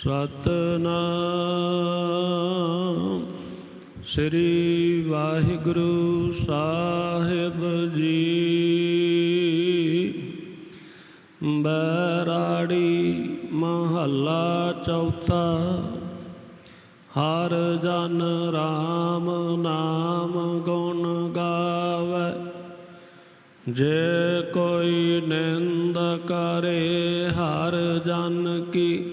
ਸਤਨਾਮ। ਸ੍ਰੀ ਵਾਹਿਗੁਰੂ ਸਾਹਿਬ ਜੀ। ਬਰਾੜੀ ਮਹੱਲਾ ਚੌਥਾ। ਹਰ ਜਨ ਰਾਮ ਨਾਮ ਗੁਣ ਗਾਵੇ। ਜੇ ਕੋਈ ਨਿੰਦ ਕਰੇ ਹਰ ਜਨ ਕੀ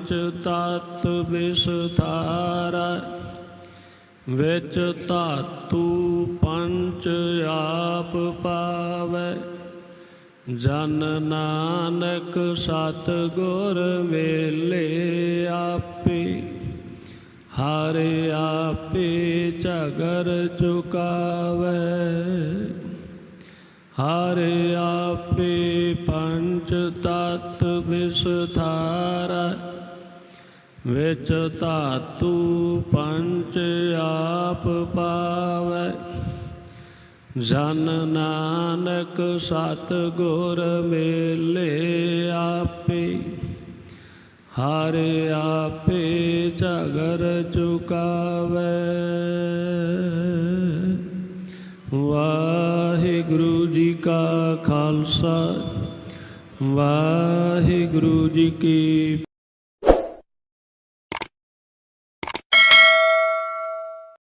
ਪੰਚ ਤਤ ਵਿਸਥਾਰਾ, ਵਿੱਚ ਧਾਤੂ ਪੰਚ ਆਪ ਪਾਵੇ। ਜਨ ਨਾਨਕ ਸਤ ਗੁਰ ਵੇਲੇ ਆਪੇ, ਹਰ ਆਪੇ ਝਗਰ ਚੁਕਾਵੇ। ਹਰ ਆਪੇ ਪੰਚ ਤਤ ਵਿਸਥਾਰਾ ਵਿੱਚ ਧਾਤੂ ਪੰਚ ਆਪ ਪਾਵੇ। ਜਨ ਨਾਨਕ ਸਤ ਗੁਰ ਮੇਲੇ ਆਪੇ, ਹਰ ਆਪੇ ਝਗਰ ਚੁਕਾਵੇ। ਵਾਹਿਗੁਰੂ ਜੀ ਕਾ ਖਾਲਸਾ, ਵਾਹਿਗੁਰੂ ਜੀ ਕੀ